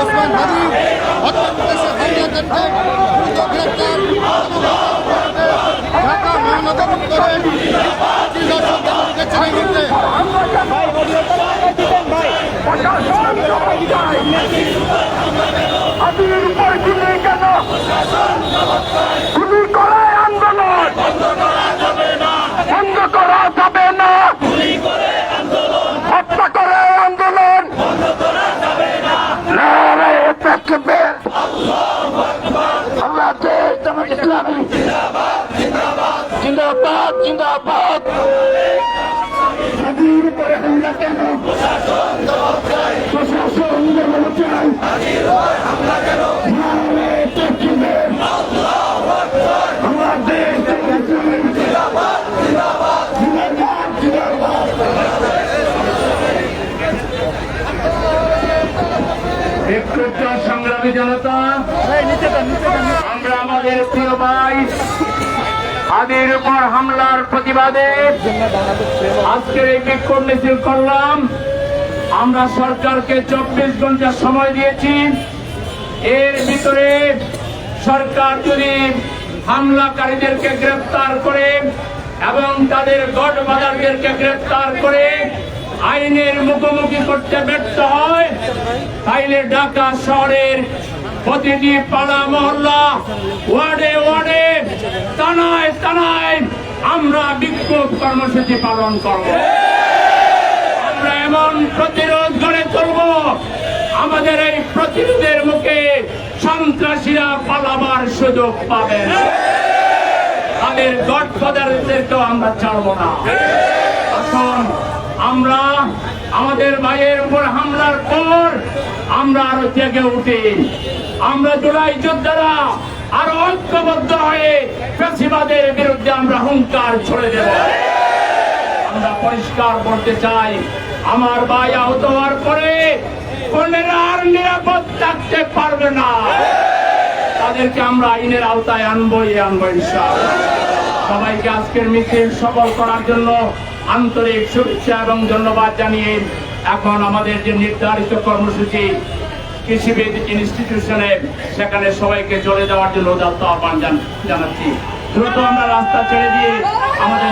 ওসমান হাদি হত্যা প্রদেশে হামলাকারীদের দ্রুত গ্রেপ্তার। ঢাকা মহানগর উত্তরে আমি কেন? জামাত ইসলামী জিন্দাবাদ। জিন্দাবাদ হাতির উপরে আমাদের প্রিয় ভাই আদির উপর হামলার প্রতিবাদে আজকের এই বিক্ষোভ মিছিল করলাম। আমরা সরকারকে চব্বিশ ঘণ্টা সময় দিয়েছি। এর ভিতরে সরকার যদি হামলাকারীদেরকে গ্রেফতার করে এবং তাদের গড় বাজারদেরকে গ্রেফতার করে আইনের মুখোমুখি করতে ব্যর্থ হয়, তাইলে ঢাকা শহরের প্রতিটি পাড়া মহল্লা, ওয়ার্ডে ওয়ার্ডে তানায় তানায় আমরা বিক্ষোভ কর্মসূচি পালন করব। আমরা এমন প্রতিরোধ গড়ে তুলব, আমাদের এই প্রতিরোধের মুখে সন্ত্রাসীরা পালাবার সুযোগ পাবে। তাদের গডফাদারদেরকেও আমরা ছাড়বো না। এখন আমরা আমাদের ভাইয়ের উপর হামলার পর আমরা আরও জেগে উঠি। আমরা জুলাই যোদ্ধারা আরও ঐক্যবদ্ধ হয়ে ফেসিবাদের বিরুদ্ধে আমরা হুঙ্কার ছড়ে দেব। আমরা পরিষ্কার করতে চাই, আমার ভাই আহত হওয়ার পরে বোনেরা আর নিরাপদ থাকতে পারবে না। তাদেরকে আমরা আইনের আওতায় আনবই আনব সবাইকে আজকের মিছিল সফল করার জন্য আন্তরিক শুভেচ্ছা এবং ধন্যবাদ জানিয়ে এখন আমাদের যে নির্ধারিত কর্মসূচি কৃষিবিদ ইনস্টিটিউশনে সেখানে সবাইকে চলে যাওয়ার জন্য উদাত্ত আহ্বান জানাচ্ছি। দ্রুত আমরা রাস্তা ছেড়ে দিয়ে আমাদের